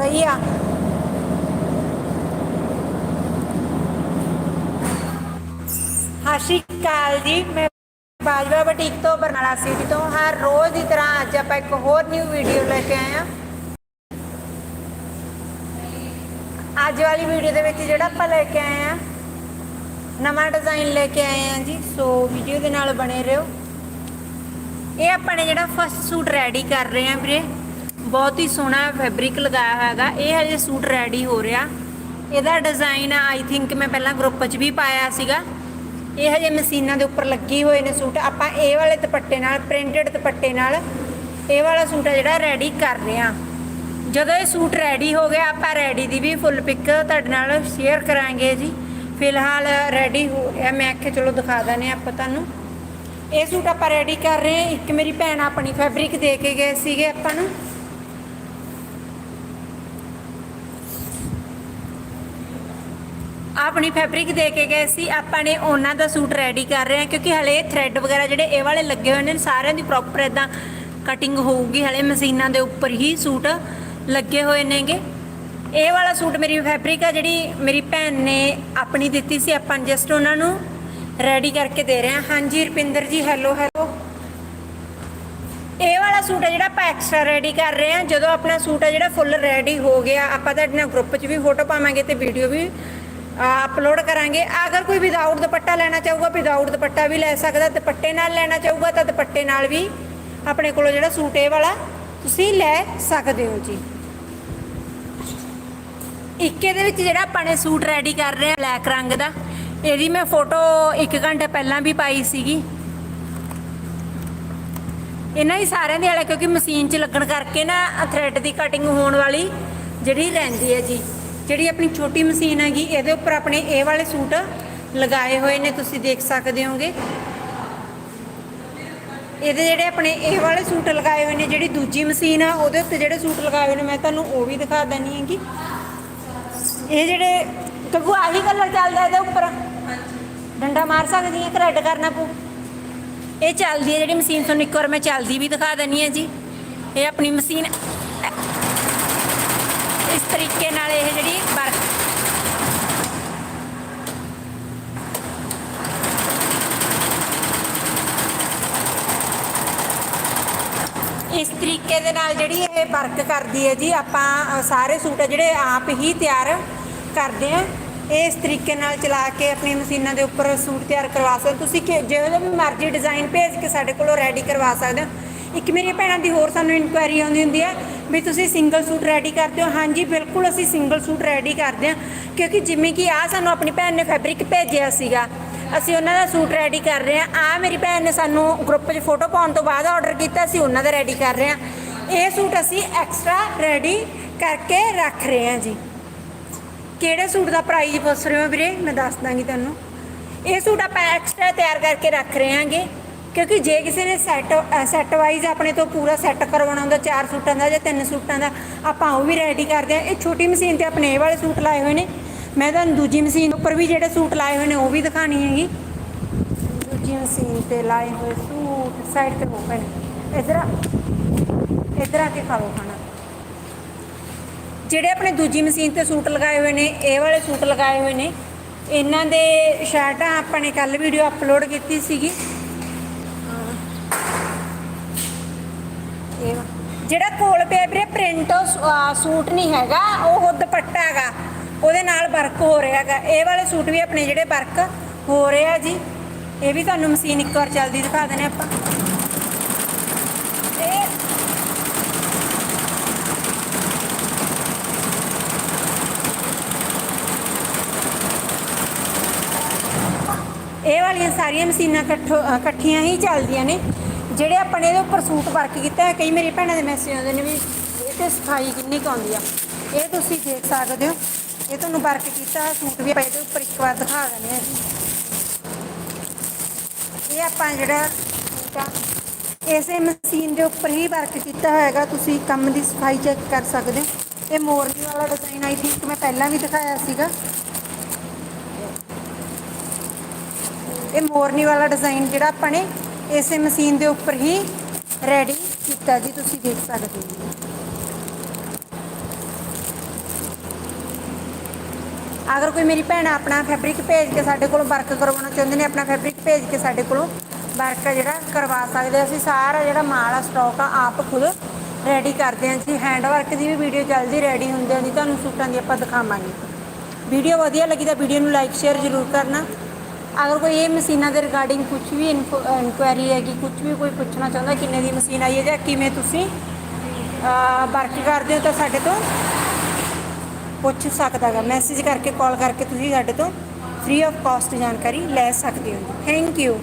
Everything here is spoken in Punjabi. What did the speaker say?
ਸਹੀ ਆ। ਸਤਿ ਸ਼੍ਰੀ ਅਕਾਲ ਜੀ, ਮੈਂ ਬਾਜਵਾ ਬਟੀਕ ਤੋਂ ਬਰਨਾਲਾ ਸਿਟੀ ਤੋਂ। ਹਰ ਰੋਜ਼ ਦੀ ਤਰ੍ਹਾਂ ਅੱਜ ਆਪਾਂ ਇੱਕ ਹੋਰ ਨਿਊ ਵੀਡੀਓ ਲੈ ਕੇ ਆਏ ਆ ਅੱਜ ਵਾਲੀ ਵੀਡੀਓ ਦੇ ਵਿੱਚ ਜਿਹੜਾ ਆਪਾਂ ਲੈ ਕੇ ਆਏ ਆ ਨਵਾਂ ਡਿਜ਼ਾਈਨ ਲੈ ਕੇ ਆਏ ਆ ਜੀ। ਸੋ ਵੀਡੀਓ ਦੇ ਨਾਲ ਬਣੇ ਰਹੋ। ਇਹ ਆਪਾਂ ਨੇ ਜਿਹੜਾ ਫਸਟ ਸੂਟ ਰੈਡੀ ਕਰ ਰਹੇ ਆ ਵੀਰੇ। ਬਹੁਤ ਹੀ ਸੋਹਣਾ ਫੈਬਰਿਕ ਲਗਾਇਆ ਹੋਇਆ ਇਹ ਹਜੇ ਸੂਟ ਰੈਡੀ ਹੋ ਰਿਹਾ। ਇਹਦਾ ਡਿਜ਼ਾਈਨ ਆਈ ਥਿੰਕ ਮੈਂ ਪਹਿਲਾਂ ਗਰੁੱਪ 'ਚ ਵੀ ਪਾਇਆ ਸੀਗਾ। ਇਹ ਹਜੇ ਮਸ਼ੀਨਾਂ ਦੇ ਉੱਪਰ ਲੱਗੀ ਹੋਏ ਨੇ ਸੂਟ। ਆਪਾਂ ਇਹ ਵਾਲੇ ਦੁਪੱਟੇ ਨਾਲ ਪ੍ਰਿੰਟਡ ਦੁਪੱਟੇ ਨਾਲ, ਇਹ ਵਾਲਾ ਸੂਟ ਹੈ ਜਿਹੜਾ ਰੈਡੀ ਕਰ ਰਹੇ ਆ ਜਦੋਂ ਇਹ ਸੂਟ ਰੈਡੀ ਹੋ ਗਿਆ, ਆਪਾਂ ਰੈਡੀ ਦੀ ਵੀ ਫੁੱਲ ਪਿਕ ਤੁਹਾਡੇ ਨਾਲ ਸ਼ੇਅਰ ਕਰਾਂਗੇ ਜੀ। ਫਿਲਹਾਲ ਰੈਡੀ ਹੋ ਰਿਹਾ। ਮੈਂ ਆਖਿਆ ਚਲੋ ਦਿਖਾ ਦਨੇ ਆਪਾਂ ਤੁਹਾਨੂੰ। ਇਹ ਸੂਟ ਆਪਾਂ ਰੈਡੀ ਕਰ ਰਹੇ ਹਾਂ। ਇੱਕ ਮੇਰੀ ਭੈਣ ਆਪਣੀ ਫੈਬਰਿਕ ਦੇ ਕੇ ਗਏ ਸੀਗੇ ਆਪਾਂ ਨੂੰ। ਆਪਣੀ ਫੈਬਰਿਕ ਦੇ ਕੇ ਗਏ ਸੀ, ਆਪਾਂ ਨੇ ਉਹਨਾਂ ਦਾ ਸੂਟ ਰੈਡੀ ਕਰ ਰਹੇ ਹਾਂ, ਕਿਉਂਕਿ ਹਲੇ ਥ੍ਰੈਡ ਵਗੈਰਾ ਜਿਹੜੇ ਇਹ ਵਾਲੇ ਲੱਗੇ ਹੋਏ ਨੇ, ਸਾਰਿਆਂ ਦੀ ਪ੍ਰੋਪਰ ਇਦਾਂ ਕਟਿੰਗ ਹੋਊਗੀ, ਹਲੇ ਮਸ਼ੀਨਾਂ ਦੇ ਉੱਪਰ ਹੀ ਸੂਟ ਲੱਗੇ ਹੋਏ ਨੇਗੇ। ਇਹ ਵਾਲਾ ਸੂਟ ਮੇਰੀ ਫੈਬਰਿਕ ਆ, ਜਿਹੜੀ ਮੇਰੀ ਭੈਣ ਨੇ ਆਪਣੀ ਦਿੱਤੀ ਸੀ, ਆਪਾਂ ਜਸਟ ਉਹਨਾਂ ਨੂੰ ਰੈਡੀ ਕਰਕੇ ਦੇ ਰਹੇ ਹਾਂ। ਹਾਂਜੀ, ਰੁਪਿੰਦਰ ਜੀ ਹੈਲੋ ਹੈਲੋ ਇਹ ਵਾਲਾ ਸੂਟ ਹੈ ਜਿਹੜਾ ਆਪਾਂ ਐਕਸਟਰਾ ਰੈਡੀ ਕਰ ਰਹੇ ਹਾਂ, ਜਦੋਂ ਆਪਣਾ ਸੂਟ ਹੈ ਜਿਹੜਾ ਫੁੱਲ ਰੈਡੀ ਹੋ ਗਿਆ, ਆਪਾਂ ਤੁਹਾਡੇ ਨਾਲ ਗਰੁੱਪ 'ਚ ਵੀ ਫੋਟੋ ਪਾਵਾਂਗੇ ਤੇ ਵੀਡੀਓ ਵੀ ਅਪਲੋਡ ਕਰਾਂਗੇ। ਅਗਰ ਕੋਈ ਵਿਦਆਊਟ ਦੁਪੱਟਾ ਲੈਣਾ ਚਾਹੂਗਾ ਵਿਦਆਊਟ ਦੁਪੱਟਾ ਵੀ ਲੈ ਸਕਦਾ, ਦੁਪੱਟੇ ਨਾਲ ਲੈਣਾ ਚਾਹੂਗਾ ਤਾਂ ਦੁਪੱਟੇ ਨਾਲ ਵੀ ਆਪਣੇ ਕੋਲੋਂ ਜਿਹੜਾ ਸੂਟ ਇਹ ਵਾਲਾ ਤੁਸੀਂ ਲੈ ਸਕਦੇ ਹੋ ਜੀ। ਇੱਕੇ ਦੇ ਵਿੱਚ ਜਿਹੜਾ ਆਪਾਂ ਨੇ ਸੂਟ ਰੈਡੀ ਕਰ ਰਹੇ ਹਾਂ ਬਲੈਕ ਰੰਗ ਦਾ, ਇਹਦੀ ਮੈਂ ਫੋਟੋ 1 ਘੰਟਾ ਪਹਿਲਾਂ ਵੀ ਪਾਈ ਸੀਗੀ। ਇਹਨਾਂ ਹੀ ਸਾਰਿਆਂ ਦੇ ਵਾਲੇ, ਕਿਉਂਕਿ ਮਸ਼ੀਨ 'ਚ ਲੱਗਣ ਕਰਕੇ ਨਾ ਥ੍ਰੈਡ ਦੀ ਕਟਿੰਗ ਹੋਣ ਵਾਲੀ ਜਿਹੜੀ ਰਹਿੰਦੀ ਹੈ ਜੀ। ਜਿਹੜੀ ਆਪਣੀ ਛੋਟੀ ਮਸ਼ੀਨ ਹੈਗੀ, ਇਹਦੇ ਉੱਪਰ ਆਪਣੇ ਇਹ ਵਾਲੇ ਸੂਟ ਲਗਾਏ ਹੋਏ ਨੇ, ਤੁਸੀਂ ਦੇਖ ਸਕਦੇ ਹੋਗੇ। ਇਹਦੇ ਜਿਹੜੇ ਆਪਣੇ ਇਹ ਵਾਲੇ ਸੂਟ ਲਗਾਏ ਹੋਏ ਨੇ, ਜਿਹੜੀ ਦੂਜੀ ਮਸ਼ੀਨ ਆ, ਉਹਦੇ ਉੱਤੇ ਜਿਹੜੇ ਸੂਟ ਲਗਾਏ ਹੋਏ ਨੇ, ਮੈਂ ਤੁਹਾਨੂੰ ਉਹ ਵੀ ਦਿਖਾ ਦਿੰਨੀ ਹੈਗੀ। ਇਹ ਜਿਹੜੇ, ਕਗੂ, ਆਹੀ ਕਲਰ ਚੱਲਦਾ ਇਹਦੇ ਉੱਪਰ? ਡੰਡਾ ਮਾਰ ਸਕਦੀ ਹੈ ਕਿ ਰੈੱਡ ਕਰਨਾ ਪਊ? ਇਹ ਚੱਲਦੀ ਹੈ ਜਿਹੜੀ ਮਸ਼ੀਨ, ਤੁਹਾਨੂੰ ਇੱਕ ਵਾਰ ਮੈਂ ਚੱਲਦੀ ਵੀ ਦਿਖਾ ਦਿੰਨੀ ਹੈ ਜੀ। ਇਹ ਆਪਣੀ ਮਸ਼ੀਨ ਤਰੀਕੇ ਨਾਲ ਇਹ ਜਿਹੜੀ ਵਰਕ ਇਸ ਤਰੀਕੇ ਦੇ ਨਾਲ ਜਿਹੜੀ ਇਹ ਵਰਕ ਕਰਦੀ ਹੈ ਜੀ, ਆਪਾਂ ਸਾਰੇ ਸੂਟ ਜਿਹੜੇ ਆਪ ਹੀ ਤਿਆਰ ਕਰਦੇ ਆ ਇਹ ਇਸ ਤਰੀਕੇ ਨਾਲ ਚਲਾ ਕੇ ਆਪਣੀ ਮਸ਼ੀਨਾਂ ਦੇ ਉੱਪਰ ਸੂਟ ਤਿਆਰ ਕਰਵਾ ਸਕਦੇ ਤੁਸੀਂ ਕਿ- ਜਿਹੋ ਜਿਹਾ ਵੀ ਮਰਜ਼ੀ ਡਿਜ਼ਾਈਨ ਭੇਜ ਕੇ ਸਾਡੇ ਕੋਲੋਂ ਰੈਡੀ ਕਰਵਾ ਸਕਦੇ ਹੋ। ਇੱਕ ਮੇਰੀ ਭੈਣਾਂ ਦੀ ਹੋਰ ਸਾਨੂੰ ਇਨਕੁਆਇਰੀ ਆਉਂਦੀ ਹੁੰਦੀ ਹੈ ਵੀ ਤੁਸੀਂ ਸਿੰਗਲ ਸੂਟ ਰੈਡੀ ਕਰਦੇ ਹੋ। ਹਾਂਜੀ, ਬਿਲਕੁਲ ਅਸੀਂ ਸਿੰਗਲ ਸੂਟ ਰੈਡੀ ਕਰਦੇ ਹਾਂ। ਕਿਉਂਕਿ ਜਿਵੇਂ ਕਿ ਆ ਸਾਨੂੰ ਆਪਣੀ ਭੈਣ ਨੇ ਫੈਬਰਿਕ ਭੇਜਿਆ ਸੀਗਾ। ਅਸੀਂ ਉਹਨਾਂ ਦਾ ਸੂਟ ਰੈਡੀ ਕਰ ਰਹੇ ਹਾਂ। ਆ ਮੇਰੀ ਭੈਣ ਨੇ ਸਾਨੂੰ ਗਰੁੱਪ 'ਚ ਫੋਟੋ ਪਾਉਣ ਤੋਂ ਬਾਅਦ ਆਰਡਰ ਕੀਤਾ, ਅਸੀਂ ਉਹਨਾਂ ਦਾ ਰੈਡੀ ਕਰ ਰਹੇ ਹਾਂ। ਇਹ ਸੂਟ ਅਸੀਂ ਐਕਸਟਰਾ ਰੈਡੀ ਕਰਕੇ ਰੱਖ ਰਹੇ ਹਾਂ ਜੀ। ਕਿਹੜੇ ਸੂਟ ਦਾ ਪ੍ਰਾਈਸ ਪੁੱਛ ਰਹੇ ਹੋ ਵੀਰੇ? ਮੈਂ ਦੱਸ ਦਾਂਗੀ ਤੁਹਾਨੂੰ। ਇਹ ਸੂਟ ਆਪਾਂ ਐਕਸਟਰਾ ਤਿਆਰ ਕਰਕੇ ਰੱਖ ਰਹੇ ਹਾਂਗੇ। ਕਿਉਂਕਿ ਜੇ ਕਿਸੇ ਨੇ ਸੈੱਟ ਸੈੱਟ ਵਾਈਜ਼ ਆਪਣੇ ਤੋਂ ਪੂਰਾ ਸੈੱਟ ਕਰਵਾਉਣਾ ਹੁੰਦਾ, ਚਾਰ ਸੂਟਾਂ ਦਾ ਜਾਂ ਤਿੰਨ ਸੂਟਾਂ ਦਾ, ਆਪਾਂ ਉਹ ਵੀ ਰੈਡੀ ਕਰਦੇ ਹਾਂ। ਇਹ ਛੋਟੀ ਮਸ਼ੀਨ ਤੇ ਆਪਣੇ ਇਹ ਵਾਲੇ ਸੂਟ ਲਾਏ ਹੋਏ ਨੇ। ਮੈਂ ਤੁਹਾਨੂੰ ਦੂਜੀ ਮਸ਼ੀਨ ਉੱਪਰ ਵੀ ਜਿਹੜੇ ਸੂਟ ਲਾਏ ਹੋਏ ਨੇ, ਉਹ ਵੀ ਦਿਖਾਣੀ ਹੈਗੀ। ਦੂਜੀ ਮਸ਼ੀਨ ਤੇ ਲਾਏ ਹੋਏ ਸੂਟ ਸਾਈਡ ਤੇ ਹੋ ਪਏ ਇਧਰ ਆ। ਇਧਰ ਆ ਕੇ ਖਾ ਖਾਣਾ। ਜਿਹੜੇ ਆਪਣੇ ਦੂਜੀ ਮਸ਼ੀਨ ਤੇ ਸੂਟ ਲਗਾਏ ਹੋਏ ਨੇ, ਇਹ ਵਾਲੇ ਸੂਟ ਲਗਾਏ ਹੋਏ ਨੇ। ਇਹਨਾਂ ਦੇ ਸ਼ਰਟਾਂ ਆਪਾਂ ਨੇ ਕੱਲ ਵੀਡੀਓ ਅਪਲੋਡ ਕੀਤੀ ਸੀਗੀ। ਇਹ ਵਾ। ਜਿਹੜਾ ਕੋਲ ਪਿਆ ਵੀਰੇ ਪ੍ਰਿੰਟ ਸੂਟ ਨਹੀਂ ਹੈਗਾ ਉਹ ਦੁਪੱਟਾ ਹੈਗਾ। ਉਹਦੇ ਨਾਲ ਵਰਕ ਹੋ ਰਿਹਾ ਹੈਗਾ। ਇਹ ਵਾਲੇ ਸੂਟ ਵੀ ਆਪਣੇ ਜਿਹੜੇ ਵਰਕ ਹੋ ਰਹੇ ਜੀ ਇਹ ਵੀ ਤੁਹਾਨੂੰ ਮਸ਼ੀਨ ਇੱਕ ਵਾਰ ਚੱਲਦੀ ਦਿਖਾ ਦਿੰਦੇ ਆਪਾਂ। ਇਹ ਇਹ ਵਾਲੀਆਂ ਸਾਰੀਆਂ ਮਸ਼ੀਨਾਂ ਇਕੱਠੋ- ਅ, ਇਕੱਠੀਆਂ ਹੀ ਚੱਲਦੀਆਂ ਨੇ। ਜਿਹੜੇ ਆਪਾਂ ਨੇ ਇਹਦੇ ਉੱਪਰ ਸੂਟ ਵਰਕ ਕੀਤਾ ਹੈ, ਕਈ ਮੇਰੀ ਭੈਣਾਂ ਦੇ ਮੈਸੇਜ ਆਉਂਦੇ ਨੇ ਵੀ ਇਹ ਤੇ ਸਫ਼ਾਈ ਕਿੰਨੀ ਕੁ ਆਉਂਦੀ ਆ। ਇਹ ਤੁਸੀਂ ਦੇਖ ਸਕਦੇ ਹੋ। ਇਹ ਤੁਹਾਨੂੰ ਵਰਕ ਕੀਤਾ ਹੋਇਆ ਸੂਟ ਵੀ ਆਪਾਂ ਇਹਦੇ ਉੱਪਰ ਇੱਕ ਵਾਰ ਦਿਖਾ ਦਿੰਦੇ ਹਾਂ ਇਹ ਆਪਾਂ ਜਿਹੜਾ ਇਸੇ ਮਸ਼ੀਨ ਦੇ ਉੱਪਰ ਹੀ ਵਰਕ ਕੀਤਾ ਹੋਇਆਗਾ ਤੁਸੀਂ ਕੰਮ ਦੀ ਸਫ਼ਾਈ ਚੈੱਕ ਕਰ ਸਕਦੇ ਹੋ। ਇਹ ਮੋਰਨੀ ਵਾਲਾ ਡਿਜ਼ਾਈਨ ਆਈ ਥਿੰਕ ਮੈਂ ਪਹਿਲਾਂ ਵੀ ਦਿਖਾਇਆ ਸੀਗਾ। ਇਹ ਮੋਰਨੀ ਵਾਲਾ ਡਿਜ਼ਾਈਨ ਜਿਹੜਾ ਆਪਾਂ ਨੇ ਇਸੇ ਮਸ਼ੀਨ ਦੇ ਉੱਪਰ ਹੀ ਰੈਡੀ ਕੀਤਾ ਜੀ, ਤੁਸੀਂ ਦੇਖ ਸਕਦੇ ਹੋ। ਅਗਰ ਕੋਈ ਮੇਰੀ ਭੈਣ ਆਪਣਾ ਫੈਬਰਿਕ ਭੇਜ ਕੇ ਸਾਡੇ ਕੋਲ ਵਰਕ ਕਰਵਾਉਣਾ ਚਾਹੁੰਦੇ ਨੇ, ਆਪਣਾ ਫੈਬਰਿਕ ਭੇਜ ਕੇ ਸਾਡੇ ਕੋਲੋਂ ਵਰਕ ਜਿਹੜਾ ਕਰਵਾ ਸਕਦੇ ਅਸੀਂ ਸਾਰਾ ਜਿਹੜਾ ਮਾਲ ਆ ਸਟਾਕ ਆ, ਆਪ ਖੁਦ ਰੈਡੀ ਕਰਦੇ ਹਾਂ ਜੀ। ਹੈਂਡ ਵਰਕ ਦੀ ਵੀ ਵੀਡੀਓ ਜਲਦੀ ਰੈਡੀ ਹੁੰਦੇ ਆ ਤੁਹਾਨੂੰ ਸੂਟਾਂ ਦੀ ਆਪਾਂ ਦਿਖਾਵਾਂਗੇ। ਵੀਡੀਓ ਵਧੀਆ ਲੱਗੀ ਤਾਂ ਵੀਡੀਓ ਨੂੰ ਲਾਈਕ ਸ਼ੇਅਰ ਜ਼ਰੂਰ ਕਰਨਾ। ਅਗਰ ਕੋਈ ਇਹ ਮਸ਼ੀਨਾਂ ਦੇ ਰਿਗਾਰਡਿੰਗ ਕੁਝ ਵੀ ਇਨਕੁਆਇਰੀ ਹੈਗੀ ਕੁਝ ਵੀ ਕੋਈ ਪੁੱਛਣਾ ਚਾਹੁੰਦਾ ਕਿੰਨੇ ਦੀ ਮਸ਼ੀਨ ਆਈ ਹੈ ਜਾਂ ਕਿਵੇਂ ਤੁਸੀਂ ਵਰਕ ਕਰਦੇ ਹੋ ਤਾਂ ਸਾਡੇ ਤੋਂ ਪੁੱਛ ਸਕਦਾ ਹੈਗਾ ਮੈਸੇਜ ਕਰਕੇ ਕਾਲ ਕਰਕੇ ਤੁਸੀਂ ਸਾਡੇ ਤੋਂ ਫ੍ਰੀ ਆਫ ਕਾਸਟ ਜਾਣਕਾਰੀ ਲੈ ਸਕਦੇ ਹੋ। Thank you